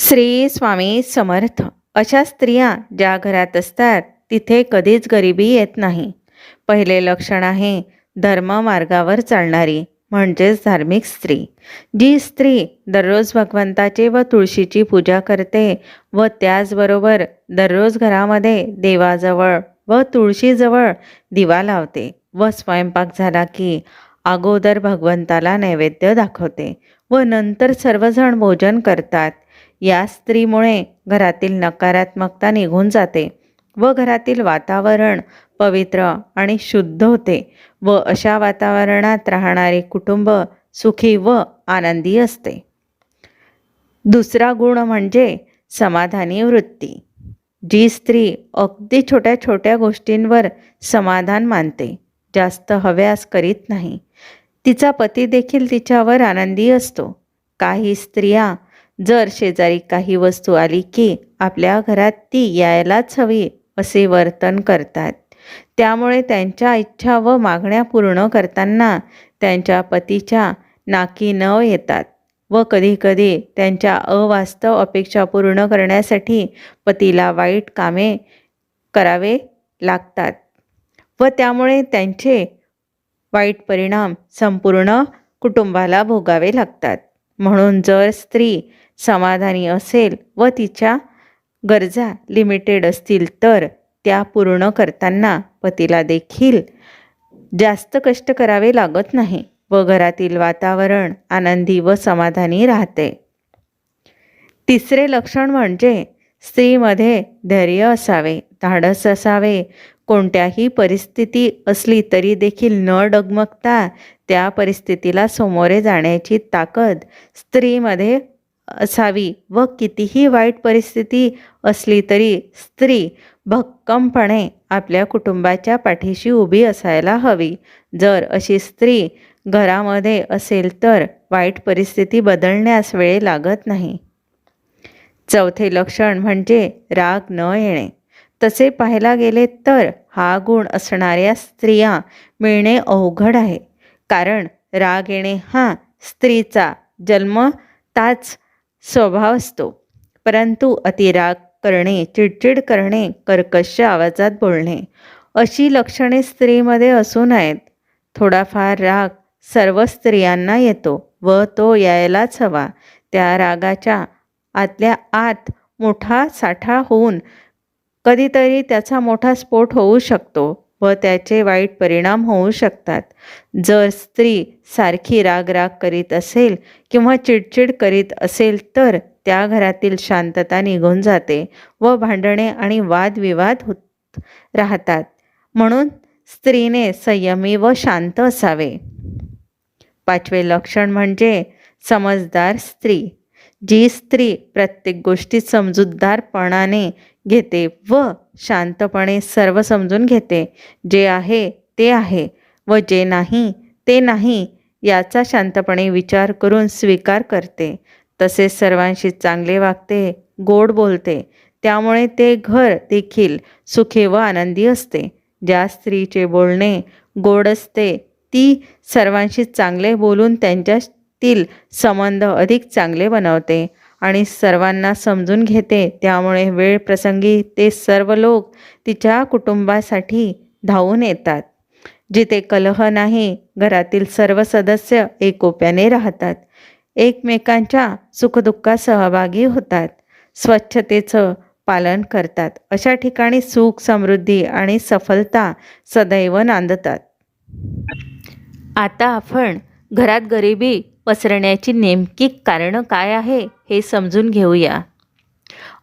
श्री स्वामी समर्थ. अशा स्त्रिया ज्या घरात असतात तिथे कधीच गरिबी येत नाही. पहिले लक्षण आहे धर्म मार्गावर चालणारी म्हणजेच धार्मिक स्त्री. जी स्त्री दररोज भगवंताची व तुळशीची पूजा करते व त्याचबरोबर दररोज घरामध्ये देवाजवळ व तुळशीजवळ दिवा लावते व स्वयंपाक झाला की अगोदर भगवंताला नैवेद्य दाखवते व नंतर सर्वजण भोजन करतात. या स्त्रीमुळे घरातील नकारात्मकता निघून जाते व घरातील वातावरण पवित्र आणि शुद्ध होते व अशा वातावरणात राहणारे कुटुंब सुखी व आनंदी असते. दुसरा गुण म्हणजे समाधानी वृत्ती जी स्त्री अगदी छोट्या छोट्या गोष्टींवर समाधान मानते जास्त हव्यास करीत नाही. तिचा पती देखील तिच्यावर आनंदी असतो. काही स्त्रिया जर शेजारी काही वस्तू आली की आपल्या घरात ती यायलाच हवी असे वर्तन करतात. त्यामुळे त्यांच्या इच्छा व मागण्या पूर्ण करताना त्यांच्या पतीच्या नाकी न येतात व कधीकधी त्यांच्या अवास्तव अपेक्षा पूर्ण करण्यासाठी पतीला वाईट कामे करावे लागतात व त्यामुळे त्यांचे वाईट परिणाम संपूर्ण कुटुंबाला भोगावे लागतात. म्हणून जर स्त्री समाधानी असेल व तिच्या गरजा लिमिटेड असतील तर त्या पूर्ण करताना पतीला देखील जास्त कष्ट करावे लागत नाही व घरातील वातावरण आनंदी व समाधानी राहते. तिसरे लक्षण म्हणजे स्त्रीमध्ये धैर्य असावे धाडस असावे. कोणत्याही परिस्थिती असली तरी देखील न डगमगता त्या परिस्थितीला सामोरे जाण्याची ताकद स्त्रीमध्ये असावी व कितीही वाईट परिस्थिती असली तरी स्त्री भक्कमपणे आपल्या कुटुंबाच्या पाठीशी उभी असायला हवी. जर अशी स्त्री घरामध्ये असेल तर वाईट परिस्थिती बदलण्यास वेळ लागत नाही. चौथे लक्षण म्हणजे राग न येणे. तसे पाहायला गेले तर हा गुण असणाऱ्या स्त्रिया मिळणे अवघड आहे. कारण राग येणे हा स्त्रीचा जन्मताच स्वभाव असतो. परंतु अतिराग करणे चिडचिड करणे कर्कश आवाजात बोलणे अशी लक्षणे स्त्रीमध्ये असू नयेत. थोडाफार राग सर्व स्त्रियांना येतो व तो यायलाच हवा. त्या रागाच्या आतल्या आत मोठा साठा होऊन कधीतरी त्याचा मोठा स्फोट होऊ शकतो. व त्याचे वाईट परिणाम होऊ शकतात. जर स्त्री सारखी राग राग करीत असेल किंवा चिडचिड करीत असेल तर त्या घरातील शांतता निघून जाते व भांडणे आणि वादविवाद होत राहतात. म्हणून स्त्रीने संयमी व शांत असावे. पाचवे लक्षण म्हणजे समजदार स्त्री. जी स्त्री प्रत्येक गोष्टीत समजूतदारपणाने घेते व शांतपणे सर्व समजून घेते. जे आहे ते आहे. व जे नाही ते नाही याचा शांतपणे विचार करून स्वीकार करते. तसेच सर्वांशी चांगले वागते गोड बोलते. त्यामुळे ते घर देखील सुखी व आनंदी असते. ज्या स्त्रीचे बोलणे गोड असते ती सर्वांशी चांगले बोलून त्यांच्यातील संबंध अधिक चांगले बनवते. आणि सर्वांना समजून घेते. त्यामुळे वेळ प्रसंगी ते सर्व लोक तिच्या कुटुंबासाठी धावून येतात. जिथे कलह नाही घरातील सर्व सदस्य एकोप्याने राहतात. एकमेकांच्या सुखदुःखात सहभागी होतात. स्वच्छतेचं पालन करतात. अशा ठिकाणी सुख समृद्धी आणि सफलता सदैव नांदतात. आता आपण घरात गरिबी पसरण्याची नेमकी कारणं काय आहे हे समजून घेऊया.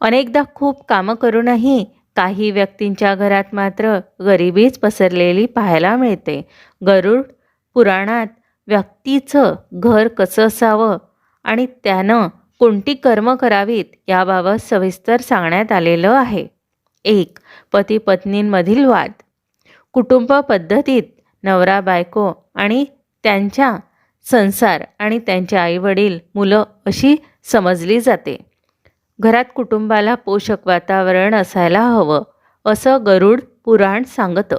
अनेकदा खूप कामं करूनही काही व्यक्तींच्या घरात मात्र गरिबीच पसरलेली पाहायला मिळते. गरुड पुराणात व्यक्तीचं घर कसं असावं आणि त्यानं कोणती कर्म करावीत याबाबत सविस्तर सांगण्यात आलेलं आहे. एक पती पत्नींमधील वाद. कुटुंब पद्धतीत नवरा बायको आणि त्यांच्या संसार आणि त्यांचे आईवडील मुलं अशी समजली जाते. घरात कुटुंबाला पोषक वातावरण असायला हवं असं गरुड पुराण सांगतं.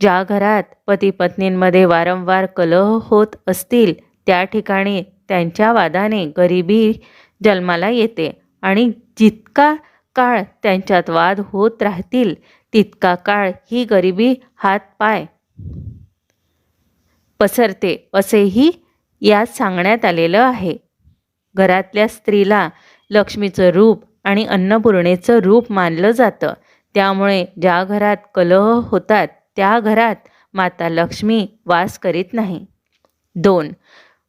ज्या घरात पती पत्नींमध्ये वारंवार कलह होत असतील त्या ठिकाणी त्यांच्या वादाने गरिबी जन्माला येते आणि जितका काळ त्यांच्यात वाद होत राहतील तितका काळ ही गरिबी हातपाय पसरते असेही यात सांगण्यात आलेलं आहे. घरातल्या स्त्रीला लक्ष्मीचं रूप आणि अन्नपूर्णेचं रूप मानलं जातं. त्यामुळे ज्या घरात कलह होतात त्या घरात माता लक्ष्मी वास करीत नाही. दोन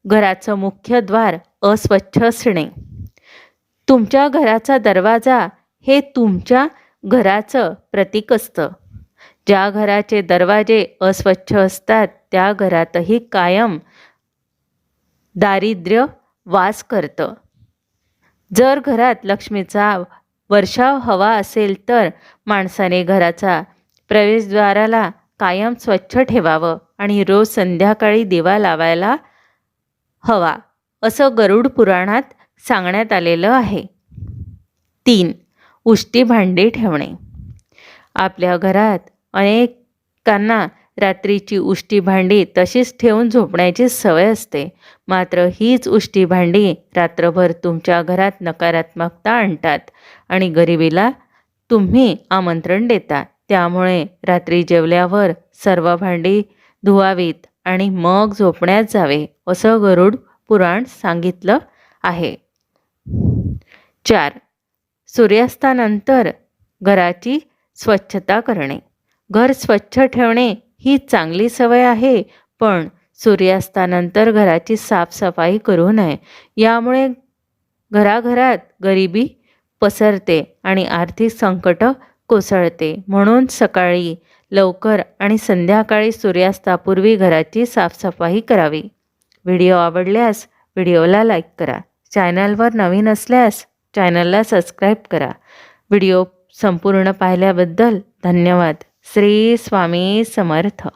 घराचं मुख्य द्वार अस्वच्छ असणे. तुमच्या घराचा दरवाजा हे तुमच्या घराचं प्रतीक असतं. ज्या घराचे दरवाजे अस्वच्छ असतात त्या घरातही कायम दारिद्र्य वास करतं. जर घरात लक्ष्मीचा वर्षाव हवा असेल तर माणसाने घराचा प्रवेशद्वाराला कायम स्वच्छ ठेवावं आणि रोज संध्याकाळी दिवा लावायला हवा असं गरुड पुराणात सांगण्यात आलेलं आहे. तीन उष्टी भांडी ठेवणे. आपल्या घरात अनेकांना रात्रीची उष्टी भांडी तशीच ठेवून झोपण्याची सवय असते. मात्र हीच उष्टी भांडी रात्रभर तुमच्या घरात नकारात्मकता आणतात आणि गरिबीला तुम्ही आमंत्रण देता. त्यामुळे रात्री जेवल्यावर सर्व भांडी धुवावीत आणि मग झोपण्यात जावे असं गरुड पुराण सांगितलं आहे. चार. सूर्यास्तानंतर घराची स्वच्छता करणे. घर स्वच्छ ठेवणे ही चांगली सवय आहे पण सूर्यास्तानंतर घराची साफसफाई करू नये. यामुळे घराघरात गरिबी पसरते आणि आर्थिक संकट कोसळते. म्हणून सकाळी लवकर आणि संध्याकाळी सूर्यास्तापूर्वी घराची साफसफाई करावी. व्हिडिओ आवडल्यास व्हिडिओला लाईक करा. चॅनलवर नवीन असल्यास चॅनलला सबस्क्राईब करा. व्हिडिओ संपूर्ण पाहिल्याबद्दल धन्यवाद. श्री स्वामी समर्थ.